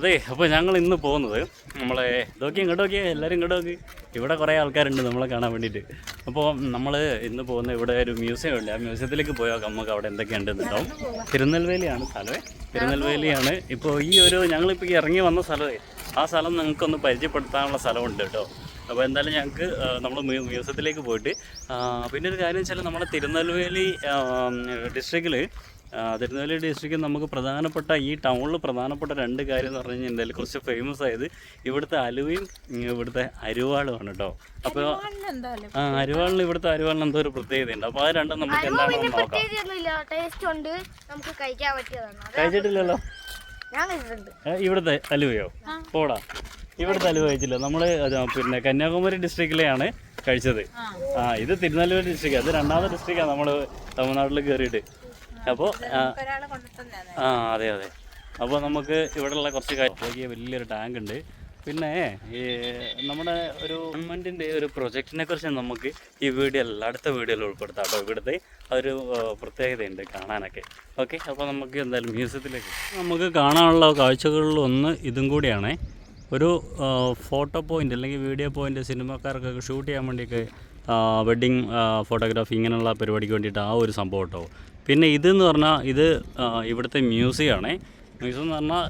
അതെ അപ്പോൾ ഞങ്ങൾ ഇന്ന് പോകുന്നത് നമ്മളെ ഇതൊക്കെ ഇങ്ങോട്ട് നോക്കിയേ എല്ലാവരും ഇങ്ങോട്ട് നോക്കി ഇവിടെ കുറേ ആൾക്കാരുണ്ട് നമ്മളെ കാണാൻ വേണ്ടിയിട്ട്. അപ്പോൾ നമ്മൾ ഇന്ന് പോകുന്ന ഇവിടെ ഒരു മ്യൂസിയം ഉണ്ട്. ആ മ്യൂസിയത്തിലേക്ക് പോയാൽ നമുക്ക് അവിടെ എന്തൊക്കെയുണ്ടെന്ന് ഉണ്ടാവും തിരുനെൽവേലിയാണ് സ്ഥലമേ. തിരുനെൽവേലിയാണ്. ഇപ്പോൾ ഈ ഒരു ഞങ്ങളിപ്പോൾ ഇറങ്ങി വന്ന സ്ഥലമേ ആ സ്ഥലം നിങ്ങൾക്കൊന്ന് പരിചയപ്പെടുത്താനുള്ള സ്ഥലമുണ്ട് കേട്ടോ. അപ്പോൾ എന്തായാലും ഞങ്ങൾക്ക് നമ്മൾ മ്യൂസിയത്തിലേക്ക് പോയിട്ട് പിന്നെ ഒരു കാര്യം വെച്ചാൽ നമ്മുടെ തിരുനെൽവേലി ഡിസ്ട്രിക്റ്റിൽ തിരുനെൽവേലി ഡിസ്ട്രിക്റ്റിൽ നമുക്ക് പ്രധാനപ്പെട്ട ഈ ടൗണിൽ പ്രധാനപ്പെട്ട രണ്ട് കാര്യം എന്ന് പറഞ്ഞു കഴിഞ്ഞാൽ എന്തായാലും കുറച്ച് ഫേമസ് ആയത് ഇവിടുത്തെ അലുവയും ഇവിടുത്തെ അരുവാളുമാണ് കേട്ടോ അപ്പോൾ ആ അരുവാളിന് ഇവിടുത്തെ അരുവാളിന് എന്തോ ഒരു പ്രത്യേകതയുണ്ട്. അപ്പോൾ ആ രണ്ടും നമുക്ക് എന്താണെന്ന് നോക്കാം. കഴിച്ചിട്ടില്ലല്ലോ? ഇവിടുത്തെ അലുവയോ? പോടാ. ഇവിടുത്തെ അലുവ കഴിച്ചില്ല. നമ്മൾ പിന്നെ കന്യാകുമാരി ഡിസ്ട്രിക്റ്റിലെയാണ് കഴിച്ചത്. ആ. ഇത് തിരുനെല്ലൂർ ഡിസ്ട്രിക്റ്റ് അത് രണ്ടാമത്തെ ഡിസ്ട്രിക്റ്റാണ് നമ്മൾ തമിഴ്നാട്ടിൽ കയറിയിട്ട് അപ്പോൾ ആ. അതെ അതെ. അപ്പോൾ നമുക്ക് ഇവിടെയുള്ള കുറച്ച് കാര്യം വലിയൊരു ടാങ്ക് ഉണ്ട്. പിന്നെ ഈ നമ്മുടെ ഒരു ഗവൺമെന്റിന്റെ ഒരു പ്രൊജക്റ്റിനെ കുറിച്ച് നമുക്ക് ഈ വീഡിയോ അല്ല അടുത്ത വീഡിയോയിൽ ഉൾപ്പെടുത്താം കേട്ടോ. ഇവിടുത്തെ ഒരു പ്രത്യേകതയുണ്ട് കാണാനൊക്കെ. ഓക്കെ അപ്പോൾ നമുക്ക് എന്തായാലും മ്യൂസിയത്തിലേക്ക് നമുക്ക് കാണാനുള്ള കാഴ്ചകളിൽ ഒന്ന് ഇതും കൂടിയാണ്. ഒരു ഫോട്ടോ പോയിന്റ് അല്ലെങ്കിൽ വീഡിയോ പോയിന്റ് സിനിമക്കാർക്കൊക്കെ ഷൂട്ട് ചെയ്യാൻ വേണ്ടിയൊക്കെ വെഡ്ഡിങ് ഫോട്ടോഗ്രാഫി ഇങ്ങനെയുള്ള പരിപാടിക്ക് വേണ്ടിയിട്ട് ആ ഒരു സംഭവം കേട്ടോ. പിന്നെ ഇതെന്ന് പറഞ്ഞാൽ ഇത് ഇവിടുത്തെ മ്യൂസിയം ആണേ മ്യൂസിയം എന്ന് പറഞ്ഞാൽ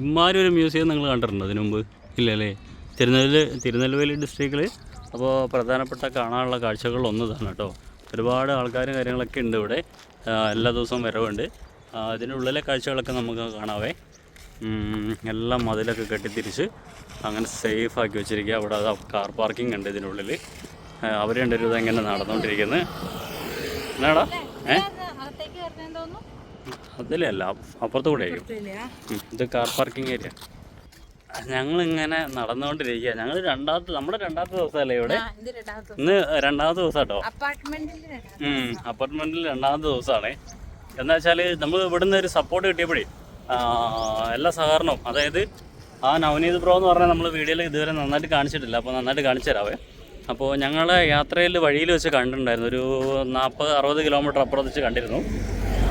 ഇമ്മാരി ഒരു മ്യൂസിയം നിങ്ങൾ കണ്ടിട്ടുണ്ടോ അതിനു മുമ്പ്? ഇല്ലല്ലേ? തിരുനെല്ലി തിരുനെൽവേലി ഡിസ്ട്രിക്റ്റിൽ അപ്പോൾ പ്രധാനപ്പെട്ട കാണാനുള്ള കാഴ്ചകളിൽ ഒന്ന് കേട്ടോ. ഒരുപാട് ആൾക്കാരും കാര്യങ്ങളൊക്കെ ഉണ്ട് ഇവിടെ. എല്ലാ ദിവസവും വരവുണ്ട്. അതിനുള്ളിലെ കാഴ്ചകളൊക്കെ നമുക്ക് കാണാവേ. എല്ലാം മതിലൊക്കെ കെട്ടിത്തിരിച്ച് അങ്ങനെ സേഫ് ആക്കി വെച്ചിരിക്കുക. അവിടെ അത് കാർ പാർക്കിംഗ് ഉണ്ട് ഇതിനുള്ളിൽ അവർ രണ്ടുപേരും ഇതെങ്ങനെ നടന്നുകൊണ്ടിരിക്കുന്നത് എന്നാടാ? ഏ? അകത്തേക്ക് വരുന്നതെന്ന് തോന്നുന്നു അതിലല്ല അപ്പുറത്ത് കൂടെ ഇത് കാർ പാർക്കിംഗ് ഏരിയ ഞങ്ങൾ ഇങ്ങനെ നടന്നുകൊണ്ടിരിക്കുക ഞങ്ങൾ രണ്ടാമത്തെ നമ്മുടെ രണ്ടാമത്തെ ദിവസമല്ലേ ഇവിടെ? ഇന്ന് രണ്ടാമത്തെ ദിവസം കേട്ടോ അപ്പാർട്ട്മെന്റിൽ രണ്ടാമത്തെ ദിവസമാണേ രണ്ടാമത്തെ ദിവസമാണ് എന്താ വെച്ചാൽ നമ്മൾ ഇവിടുന്ന് ഒരു സപ്പോർട്ട് കിട്ടിയപ്പോഴേ എല്ലാ സഹകരണവും അതായത് ആ നവനീത് ബ്രോ എന്ന് പറഞ്ഞാൽ നമ്മൾ വീഡിയോയിൽ ഇതുവരെ നന്നായിട്ട് കാണിച്ചിട്ടില്ല. അപ്പോൾ നന്നായിട്ട് കാണിച്ചു തരാവേ അപ്പോൾ ഞങ്ങളെ യാത്രയിൽ വഴിയിൽ വെച്ച് കണ്ടിട്ടുണ്ടായിരുന്നു. ഒരു നാൽപ്പത് അറുപത് കിലോമീറ്റർ അപ്പുറത്ത് വെച്ച് കണ്ടിരുന്നു.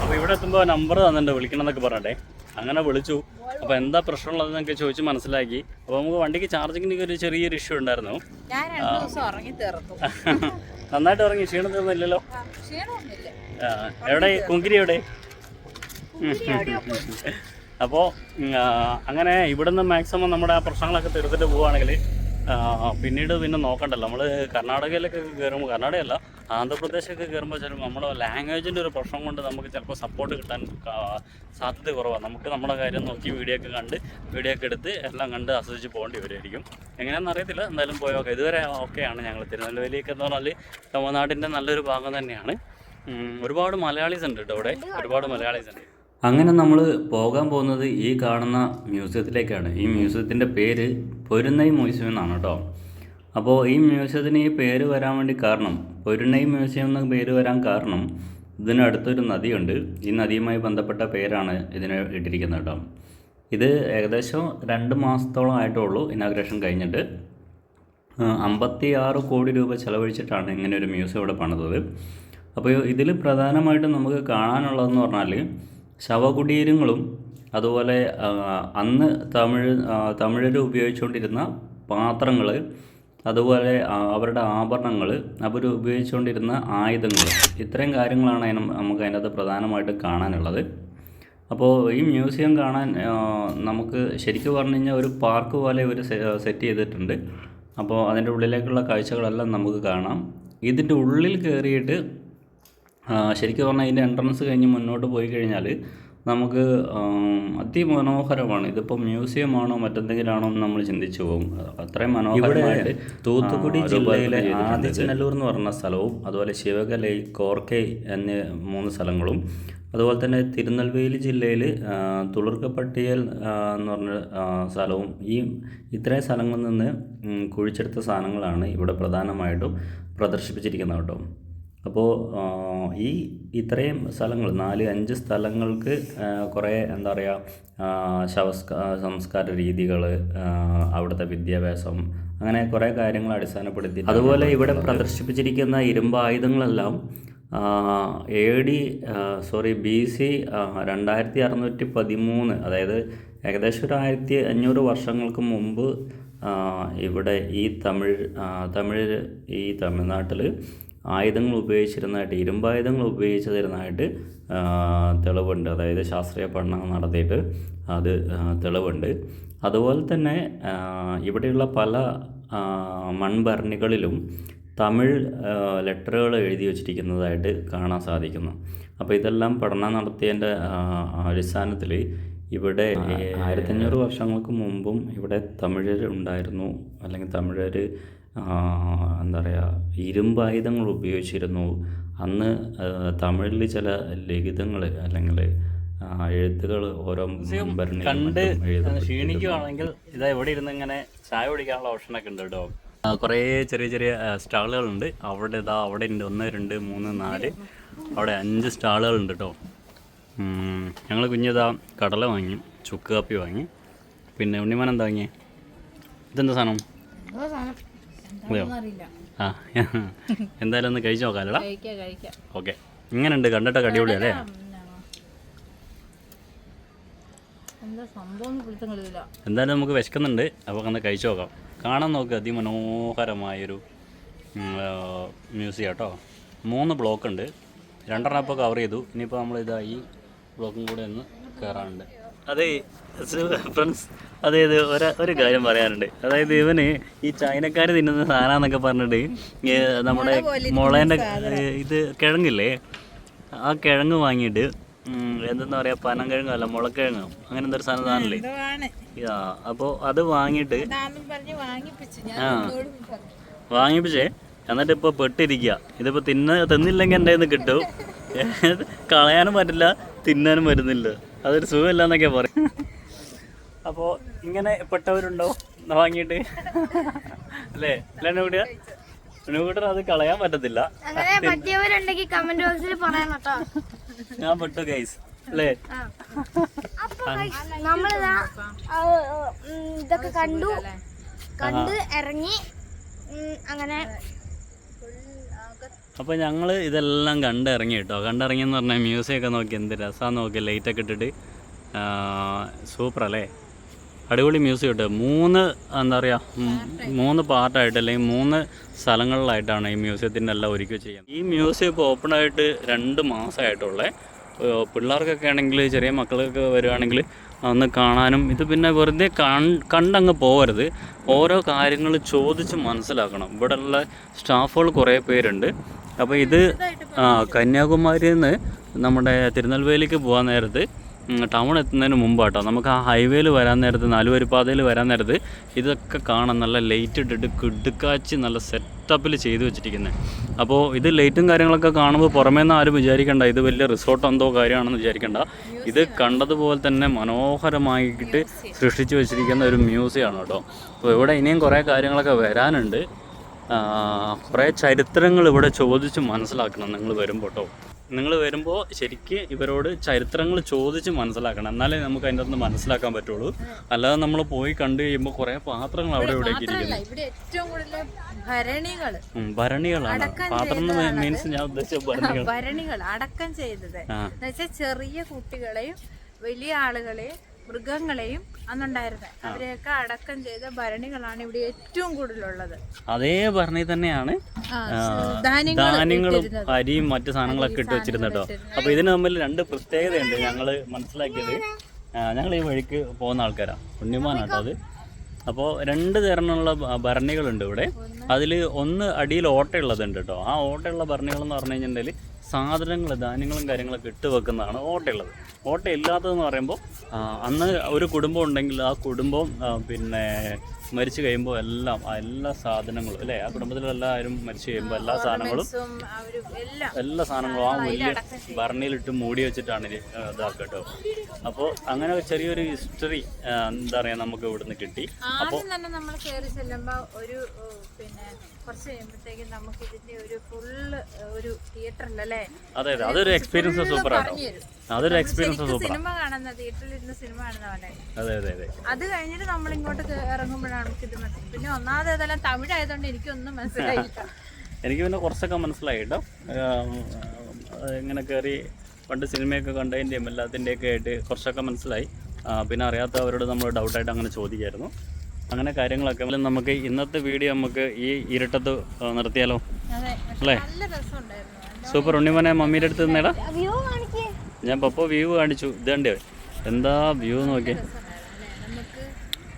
അപ്പോൾ ഇവിടെ എത്തുമ്പോൾ നമ്പർ തന്നിട്ടുണ്ട് വിളിക്കണം എന്നൊക്കെ പറഞ്ഞിട്ടെ. അങ്ങനെ വിളിച്ചു. അപ്പോൾ എന്താ പ്രശ്നമുള്ളതെന്നൊക്കെ ചോദിച്ച് മനസ്സിലാക്കി. അപ്പോൾ നമുക്ക് വണ്ടിക്ക് ചാർജിങ്ങിന്റെ ഒരു ചെറിയൊരു ഇഷ്യൂ ഉണ്ടായിരുന്നു. നന്നായിട്ട് ഇറങ്ങി ക്ഷീണം തീർന്നില്ലല്ലോ? എവിടെ? കുങ്കിരി എവിടെ? അപ്പോൾ അങ്ങനെ ഇവിടുന്ന് മാക്സിമം നമ്മുടെ ആ പ്രശ്നങ്ങളൊക്കെ തീർത്തിട്ട് പോവുകയാണെങ്കിൽ പിന്നീട് പിന്നെ നോക്കണ്ടല്ലോ. നമ്മൾ കർണാടകയിലൊക്കെ കയറുമ്പോൾ കർണാടകയല്ല ആന്ധ്രാപ്രദേശൊക്കെ കയറുമ്പോൾ ചിലപ്പോൾ നമ്മുടെ ലാംഗ്വേജിന്റെ ഒരു പ്രശ്നം കൊണ്ട് നമുക്ക് ചിലപ്പോൾ സപ്പോർട്ട് കിട്ടാൻ സാധ്യത കുറവാണ് നമുക്ക് നമ്മുടെ കാര്യം നോക്കി വീഡിയോ ഒക്കെ കണ്ട് വീഡിയോ ഒക്കെ എടുത്ത് എല്ലാം കണ്ട് ആസ്വദിച്ച് പോകേണ്ടി വരുമായിരിക്കും എങ്ങനെയാണെന്ന് അറിയത്തില്ല. എന്തായാലും പോയോക്കെ ഇതുവരെ ഓക്കെയാണ് ഞങ്ങൾ തിരുനെൽവേലിയൊക്കെ എന്ന് പറഞ്ഞാൽ തമിഴ്നാടിന്റെ നല്ലൊരു ഭാഗം തന്നെയാണ്. ഒരുപാട് മലയാളീസ് ഉണ്ട് കേട്ടോ ഇവിടെ ഒരുപാട് മലയാളീസ് ഉണ്ട്. അങ്ങനെ നമ്മൾ പോകാൻ പോകുന്നത് ഈ കാണുന്ന മ്യൂസിയത്തിലേക്കാണ്. ഈ മ്യൂസിയത്തിന്റെ പേര് പൊരുന്നൈ മ്യൂസിയം എന്നാണ് കേട്ടോ. അപ്പോൾ ഈ മ്യൂസിയത്തിന് ഈ പേര് വരാൻ വേണ്ടി കാരണം പൊരുണൈ മ്യൂസിയം എന്ന പേര് വരാൻ കാരണം ഇതിനടുത്തൊരു നദിയുണ്ട്. ഈ നദിയുമായി ബന്ധപ്പെട്ട പേരാണ് ഇതിന് ഇട്ടിരിക്കുന്നത് കേട്ടോ. ഇത് ഏകദേശം രണ്ട് മാസത്തോളം ആയിട്ടേ ഉള്ളൂ ഇനാഗ്രേഷൻ കഴിഞ്ഞിട്ട്. അമ്പത്തി ആറ് കോടി രൂപ ചെലവഴിച്ചിട്ടാണ് ഇങ്ങനെ ഒരു മ്യൂസിയം ഇവിടെ പണിതത്. അപ്പോൾ ഇതിൽ പ്രധാനമായിട്ടും നമുക്ക് കാണാനുള്ളതെന്ന് പറഞ്ഞാൽ ശവകുടീരങ്ങളും അതുപോലെ അന്ന് തമിഴ് തമിഴർ ഉപയോഗിച്ചുകൊണ്ടിരുന്ന പാത്രങ്ങൾ അതുപോലെ അവരുടെ ആഭരണങ്ങൾ അവർ ഉപയോഗിച്ചുകൊണ്ടിരുന്ന ആയുധങ്ങൾ ഇത്രയും കാര്യങ്ങളാണ് അതിന് നമുക്ക് അതിനകത്ത് പ്രധാനമായിട്ട് കാണാനുള്ളത്. അപ്പോൾ ഈ മ്യൂസിയം കാണാൻ നമുക്ക് ശരിക്കും പറഞ്ഞു കഴിഞ്ഞാൽ ഒരു പാർക്ക് പോലെ ഇവർ സെറ്റ് ചെയ്തിട്ടുണ്ട്. അപ്പോൾ അതിന്റെ ഉള്ളിലേക്കുള്ള കാഴ്ചകളെല്ലാം നമുക്ക് കാണാം. ഇതിന്റെ ഉള്ളിൽ കയറിയിട്ട് ശരിക്കും പറഞ്ഞാൽ ഇതിന്റെ എൻട്രൻസ് കഴിഞ്ഞ് മുന്നോട്ട് പോയി കഴിഞ്ഞാൽ നമുക്ക് അതിമനോഹരമാണ്. ഇതിപ്പോൾ മ്യൂസിയം ആണോ മറ്റെന്തെങ്കിലും ആണോ എന്ന് നമ്മൾ ചിന്തിച്ചു പോകും. അത്രയും മനോഹരമായിട്ട് തൂത്തുക്കുടി ജില്ലയിലെ ആദിച്ചനല്ലൂർ എന്ന് പറഞ്ഞ സ്ഥലവും അതുപോലെ ശിവകലൈ കോർക്കൈ എന്നീ മൂന്ന് സ്ഥലങ്ങളും അതുപോലെ തന്നെ തിരുനെൽവേലി ജില്ലയിൽ തുളുർക്കപ്പട്ടിയൽ എന്ന് പറഞ്ഞ സ്ഥലവും ഈ ഇത്രയും സ്ഥലങ്ങളിൽ നിന്ന് കുഴിച്ചെടുത്ത സാധനങ്ങളാണ് ഇവിടെ പ്രധാനമായിട്ടും പ്രദർശിപ്പിച്ചിരിക്കുന്നത് കേട്ടോ. അപ്പോൾ ഈ ഇത്രയും സ്ഥലങ്ങൾ നാല് അഞ്ച് സ്ഥലങ്ങൾക്ക് കുറേ എന്താ പറയുക ശവസ്ക സംസ്കാര രീതികൾ അവിടുത്തെ വിദ്യാഭ്യാസം അങ്ങനെ കുറേ കാര്യങ്ങൾ അടിസ്ഥാനപ്പെടുത്തി അതുപോലെ ഇവിടെ പ്രദർശിപ്പിച്ചിരിക്കുന്ന ഇരുമ്പ് ആയുധങ്ങളെല്ലാം A D sorry B C രണ്ടായിരത്തി അറുന്നൂറ്റി പതിമൂന്ന് അതായത് ഏകദേശം ഒരു ആയിരത്തി അഞ്ഞൂറ് വർഷങ്ങൾക്ക് മുമ്പ് ഇവിടെ ഈ തമിഴ് തമിഴ് ഈ തമിഴ്നാട്ടിൽ ആയുധങ്ങൾ ഉപയോഗിച്ചിരുന്നതായിട്ട് ഇരുമ്പായുധങ്ങൾ ഉപയോഗിച്ചിരുന്നതായിട്ട് തെളിവുണ്ട്. അതായത് ശാസ്ത്രീയ പഠനം നടത്തിയിട്ട് അത് തെളിവുണ്ട്. അതുപോലെ തന്നെ ഇവിടെയുള്ള പല മൺഭരണികളിലും തമിഴ് ലെറ്ററുകൾ എഴുതി വച്ചിരിക്കുന്നതായിട്ട് കാണാൻ സാധിക്കുന്നു. അപ്പോൾ ഇതെല്ലാം പഠനം നടത്തിയതിന്റെ അടിസ്ഥാനത്തിൽ ഇവിടെ ആയിരത്തഞ്ഞൂറ് വർഷങ്ങൾക്ക് മുമ്പും ഇവിടെ തമിഴർ ഉണ്ടായിരുന്നു. അല്ലെങ്കിൽ തമിഴർ എന്താ പറയുക ഇരുമ്പായുധങ്ങൾ ഉപയോഗിച്ചിരുന്നു. അന്ന് തമിഴിൽ ചില ലിഖിതങ്ങൾ അല്ലെങ്കിൽ എഴുത്തുകൾ ഓരോ കണ്ട് ക്ഷീണിക്കുവാണെങ്കിൽ ഇതാ ഇവിടെ ഇരുന്ന് ഇങ്ങനെ ചായ കുടിക്കാനുള്ള ഓപ്ഷനൊക്കെ ഉണ്ട് കേട്ടോ. കുറേ ചെറിയ ചെറിയ സ്റ്റാളുകളുണ്ട് അവിടെ ഇതാ അവിടെ ഉണ്ട് ഒന്ന് രണ്ട് മൂന്ന് നാല് അവിടെ അഞ്ച് സ്റ്റാളുകളുണ്ട് കേട്ടോ. ഞങ്ങൾ കുഞ്ഞിതാ കടല വാങ്ങി ചുക്ക് കാപ്പി വാങ്ങി. പിന്നെ ഉണ്ണിമാൻ എന്താ വാങ്ങിയേ? ഇതെന്താ സാധനം? ആ എന്തായാലും ഒന്ന് കഴിച്ചു നോക്കാലോ കഴിക്കാം കഴിക്കാം. ഓക്കെ. ഇങ്ങനെയുണ്ട് കണ്ടിട്ടൊക്കെ അടിപൊളിയല്ലേ എന്താ സംഭവം പിടുത്തങ്ങളില്ല എന്തായാലും നമുക്ക് വിശക്കുന്നുണ്ട്. അപ്പോൾ ഒന്ന് കഴിച്ചു നോക്കാം. കാണാൻ നോക്ക് അതിമനോഹരമായൊരു മ്യൂസിയം കേട്ടോ. മൂന്ന് ബ്ലോക്ക് ഉണ്ട്. രണ്ടെണ്ണം ഇപ്പോൾ കവർ ചെയ്തു. ഇനിയിപ്പോൾ നമ്മൾ ഇതാ ഈ ബ്ലോക്കും കൂടെ ഒന്ന് കയറാനുണ്ട് അതെ ഫ്രണ്ട്സ് അതായത് ഒരു ഒരു കാര്യം പറയാനുണ്ട്. അതായത് ഇവന് ഈ ചൈനക്കാർ തിന്നുന്ന സാധനമെന്നൊക്കെ പറഞ്ഞിട്ട് നമ്മുടെ മുളേന്റെ ഇത് കിഴങ്ങില്ലേ? ആ കിഴങ്ങ് വാങ്ങിയിട്ട് എന്താ പറയാ പനം പനങ്കിഴങ്ങോ അല്ല മുളക്കിഴങ്ങോ അങ്ങനെ എന്തൊരു സാധനം സാധനമില്ലേ ആ അപ്പോൾ അത് വാങ്ങിയിട്ട് ആ. വാങ്ങിപ്പിച്ചേ. എന്നിട്ട് ഇപ്പോൾ പെട്ടിരിക്കുക ഇതിപ്പോൾ തിന്ന തിന്നില്ലെങ്കിൽ എന്റെ നിന്ന് കിട്ടും? കളയാനും പറ്റില്ല തിന്നാനും പറ്റുന്നില്ല അതൊരു സുഖമില്ല എന്നൊക്കെ പറയും അപ്പോൾ ഇങ്ങനെ പെട്ടവരുണ്ടോ? വാങ്ങിയിട്ട്. അല്ലേ? അല്ലേ നൂടിയ നൂട്ടർ അത് കളയാൻ പറ്റത്തില്ല. കമന്റ് ബോക്സിൽ പറയണം കേട്ടോ. ഞാൻ പെട്ടു ഗൈസ് അല്ലേ. അപ്പൊ നമ്മളിതാ ഇതൊക്കെ കണ്ടു. കണ്ട് ഇറങ്ങി അങ്ങനെ അപ്പോൾ ഞങ്ങൾ ഇതെല്ലാം കണ്ടിറങ്ങി കേട്ടോ. കണ്ടിറങ്ങിയെന്ന് പറഞ്ഞാൽ മ്യൂസിയൊക്കെ നോക്കി എന്ത് രസമാണെന്ന് നോക്കി ലൈറ്റൊക്കെ ഇട്ടിട്ട്. സൂപ്പർ അല്ലേ അടിപൊളി മ്യൂസിയം ഉണ്ട് മൂന്ന് എന്താ പറയുക മൂന്ന് പാർട്ടായിട്ട് അല്ലെങ്കിൽ മൂന്ന് സ്ഥലങ്ങളിലായിട്ടാണ് ഈ മ്യൂസിയത്തിന്റെ എല്ലാം ഒരുക്കി ചെയ്യുന്നത് ഈ മ്യൂസിയം ഇപ്പോൾ ഓപ്പൺ ആയിട്ട് രണ്ട് മാസമായിട്ടുള്ളേ. പിള്ളേർക്കൊക്കെ ആണെങ്കിൽ ചെറിയ മക്കൾക്കൊക്കെ വരുവാണെങ്കിൽ ഒന്ന് കാണാനും ഇത് പിന്നെ വെറുതെ കണ്ടങ്ങ് പോകരുത് ഓരോ കാര്യങ്ങൾ ചോദിച്ച് മനസ്സിലാക്കണം. ഇവിടെയുള്ള സ്റ്റാഫുകൾ കുറേ പേരുണ്ട്. അപ്പോൾ ഇത് കന്യാകുമാരിയിൽ നിന്ന് നമ്മുടെ തിരുനെൽവേലിക്ക് പോകാൻ നേരത്ത് ടൗൺ എത്തുന്നതിന് മുമ്പാട്ടോ നമുക്ക് ആ ഹൈവേയിൽ വരാൻ നേരത്ത് നാലുവരിപ്പാതയിൽ വരാൻ നേരത്ത് ഇതൊക്കെ കാണാൻ നല്ല ലൈറ്റ് ഇട്ടിട്ട് കിടുക്കാച്ചി നല്ല സെറ്റപ്പിൽ ചെയ്തു വെച്ചിരിക്കുന്നത് അപ്പോൾ ഇത് ലൈറ്റും കാര്യങ്ങളൊക്കെ കാണുമ്പോൾ പുറമേ നിന്ന് ആരും വിചാരിക്കേണ്ട ഇത് വലിയ റിസോർട്ട് എന്തോ കാര്യമാണെന്ന് വിചാരിക്കേണ്ട. ഇത് കണ്ടതുപോലെ തന്നെ മനോഹരമായിട്ട് സൃഷ്ടിച്ചു വെച്ചിരിക്കുന്ന ഒരു മ്യൂസിയമാണ് കേട്ടോ. അപ്പോൾ ഇവിടെ ഇനിയും കുറേ കാര്യങ്ങളൊക്കെ വരാനുണ്ട്. കുറേ ചരിത്രങ്ങൾ ഇവിടെ ചോദിച്ച് മനസ്സിലാക്കണം നിങ്ങൾ വരുമ്പോൾ കേട്ടോ. നിങ്ങൾ വരുമ്പോൾ ശരിക്ക് ഇവരോട് ചരിത്രങ്ങൾ ചോദിച്ച് മനസ്സിലാക്കണം. എന്നാലേ നമുക്ക് അതിന്റെ അകത്ത് മനസ്സിലാക്കാൻ പറ്റുള്ളൂ. അല്ലാതെ നമ്മൾ പോയി കണ്ടു കഴിയുമ്പോൾ കുറേ പാത്രങ്ങൾ അവിടെ ഇവിടെ ഭരണികളാണ്. പാത്രം മീൻസ് ഞാൻ ഉദ്ദേശിച്ച ഭരണികൾ. ഭരണികൾ അടക്കം ചെയ്തത്. ചെറിയ കുട്ടികളെയും വലിയ ആളുകളെയും മൃഗങ്ങളെയും അന്നുണ്ടായിരുന്നത് അവരെയൊക്കെ അടക്കം ചെയ്ത ഭരണികളാണ് ഇവിടെ ഏറ്റവും കൂടുതലുള്ളത്. അതേ ഭരണി തന്നെയാണ് ധാന്യങ്ങളും അരിയും മറ്റു സാധനങ്ങളൊക്കെ ഇട്ട് വെച്ചിരുന്നു കേട്ടോ. അപ്പോൾ ഇതിന് തമ്മിൽ രണ്ട് പ്രത്യേകതയുണ്ട് ഞങ്ങൾ മനസ്സിലാക്കിയത്. ഞങ്ങൾ ഈ വഴിക്ക് പോകുന്ന ആൾക്കാരാണ് ഉണ്ണിമാനാട്ടോ അത്. അപ്പോൾ രണ്ട് തരമുള്ള ഭരണികളുണ്ട് ഇവിടെ. അതിൽ ഒന്ന് അടിയിൽ ഓട്ടയുള്ളതുണ്ട് കേട്ടോ. ആ ഓട്ടയുള്ള ഭരണികൾ എന്ന് പറഞ്ഞു കഴിഞ്ഞിട്ടുണ്ടെങ്കിൽ സാധനങ്ങൾ ധാന്യങ്ങളും കാര്യങ്ങളൊക്കെ ഇട്ട് വെക്കുന്നതാണ് ഓട്ടയുള്ളത്. ഓട്ട ഇല്ലാത്തതെന്ന് പറയുമ്പോൾ അന്ന് ഒരു കുടുംബം ഉണ്ടെങ്കിൽ ആ കുടുംബം പിന്നെ മരിച്ചു കഴിയുമ്പോൾ എല്ലാം എല്ലാ സാധനങ്ങളും അല്ലേ? ആ കുടുംബത്തിലെല്ലാവരും എല്ലാവരും മരിച്ചു കഴിയുമ്പോൾ എല്ലാ സാധനങ്ങളും എല്ലാം സാധനങ്ങളും ആ വലിയ ഭരണിയിലിട്ട് മൂടി വെച്ചിട്ടാണ് ഇത് ഇതാക്കുക കേട്ടോ അപ്പോൾ അങ്ങനെ ചെറിയൊരു ഹിസ്റ്ററി എന്താ പറയുക നമുക്ക് ഇവിടുന്ന് കിട്ടി. അപ്പോൾ തന്നെ നമ്മൾ കയറി ചെല്ലുമ്പോൾ ഒരു പിന്നെ കുറച്ച് കഴിയുമ്പോഴത്തേക്കും നമുക്ക് ഇതിന്റെ ഒരു ഫുള്ള് ഒരു തിയേറ്ററിലല്ലേ അതെ അതെ. അതൊരു എക്സ്പീരിയൻസ് സൂപ്പർ ആണോ അതൊരു എക്സ്പീരിയൻസ് സൂപ്പർ സിനിമ കാണുന്ന തിയേറ്ററിൽ ഇരുന്ന് സിനിമ കാണുന്ന പോലെ. അതെ അതെ അതെ. അത് കഴിഞ്ഞിട്ട് നമ്മൾ ഇങ്ങോട്ട് ഇറങ്ങുമ്പോഴാണ് നമുക്ക് മനസ്സിലായി പിന്നെ ഒന്നാമത് ഇതെല്ലാം തമിഴായതുകൊണ്ട് എനിക്കൊന്നും മനസ്സിലായില്ല. എനിക്ക് പിന്നെ കുറച്ചൊക്കെ മനസ്സിലായി കേട്ടോ ഇങ്ങനെ കയറി പണ്ട് സിനിമയൊക്കെ കണ്ടതിന്റെയും എല്ലാത്തിന്റെയൊക്കെ ആയിട്ട് കുറച്ചൊക്കെ മനസ്സിലായി. പിന്നെ അറിയാത്തവരോട് നമ്മൾ ഡൗട്ടായിട്ട് അങ്ങനെ ചോദിക്കായിരുന്നു. അങ്ങനെ കാര്യങ്ങളൊക്കെ നമുക്ക് ഇന്നത്തെ വീഡിയോ നമുക്ക് ഈ ഇരുട്ടത്ത് നിർത്തിയാലോ? അതെ അല്ലേ? സൂപ്പർ. ഉണ്ണിമനെ മമ്മിയുടെ അടുത്ത് നിന്നേടാ. ഞാൻ പപ്പോ വ്യൂ കാണിച്ചു. ഇതണ്ടേ? എന്താ വ്യൂ നോക്കിയേ രസമുണ്ടായിരുന്നു അല്ലേ നമുക്ക്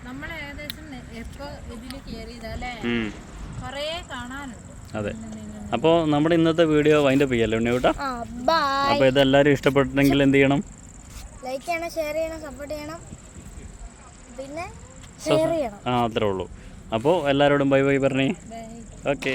നമ്മൾ ഏകദേശം എപ്പോൾ ഇതിൽ കയറിയതല്ലേ ഉം. കുറേ കാണാനുണ്ട്. അതെ. അപ്പോൾ നമ്മുടെ ഇന്നത്തെ വീഡിയോ വൈൻഡ് അപ്പ് ചെയ്യാലോ ഉണ്ണി കേട്ടോ ആ ബൈ അപ്പോൾ ഇതെല്ലാവരും ഇഷ്ടപ്പെട്ടെങ്കിൽ എന്ത് ചെയ്യണം? ലൈക്ക് ചെയ്യണം ഷെയർ ചെയ്യണം സപ്പോർട്ട് ചെയ്യണം. പിന്നെ ഷെയർ ചെയ്യണം. ആ അത്രേ ഉള്ളൂ. അപ്പോൾ എല്ലാവരോടും ബൈ ബൈ പറഞ്ഞേ. ഓക്കെ